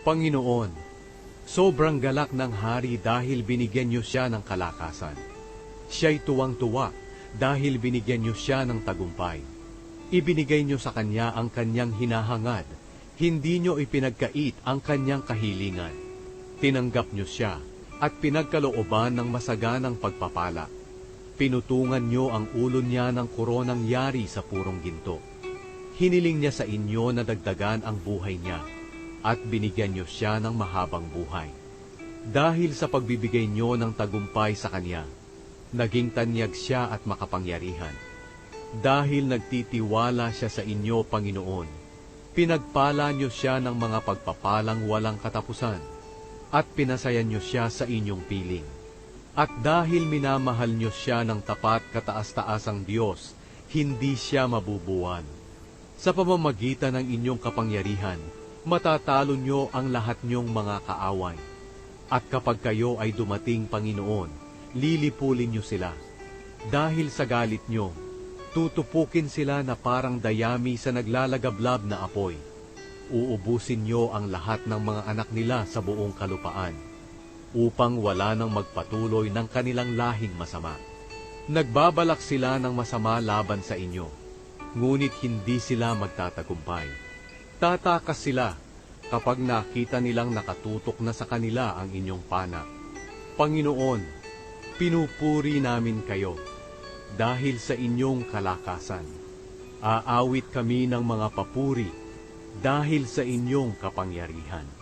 Panginoon, sobrang galak ng hari dahil binigyan niyo siya ng kalakasan. Siya'y tuwang-tuwa dahil binigyan niyo siya ng tagumpay. Ibinigay niyo sa kanya ang kanyang hinahangad, hindi niyo ipinagkait ang kanyang kahilingan. Tinanggap niyo siya at pinagkalooban ng masaganang pagpapala. Pinutungan niyo ang ulo niya ng koronang yari sa purong ginto. Hiniling niya sa inyo na dagdagan ang buhay niya at binigyan niyo siya ng mahabang buhay. Dahil sa pagbibigay niyo ng tagumpay sa kanya, naging tanyag siya at makapangyarihan. Dahil nagtitiwala siya sa inyo, Panginoon, pinagpala niyo siya ng mga pagpapalang walang katapusan at pinasayan niyo siya sa inyong piling. At dahil minamahal niyo siya ng tapat kataas-taasang Diyos, hindi siya mabubuwan. Sa pamamagitan ng inyong kapangyarihan, matatalo niyo ang lahat niyong mga kaaway. At kapag kayo ay dumating, Panginoon, lilipulin niyo sila. Dahil sa galit niyo, tutupukin sila na parang dayami sa naglalagablab na apoy. Uubusin niyo ang lahat ng mga anak nila sa buong kalupaan, upang wala nang magpatuloy ng kanilang lahing masama. Nagbabalak sila ng masama laban sa inyo, ngunit hindi sila magtatagumpay. Tatakas sila kapag nakita nilang nakatutok na sa kanila ang inyong pana. Panginoon, pinupuri namin kayo dahil sa inyong kalakasan. Aawit kami ng mga papuri dahil sa inyong kapangyarihan.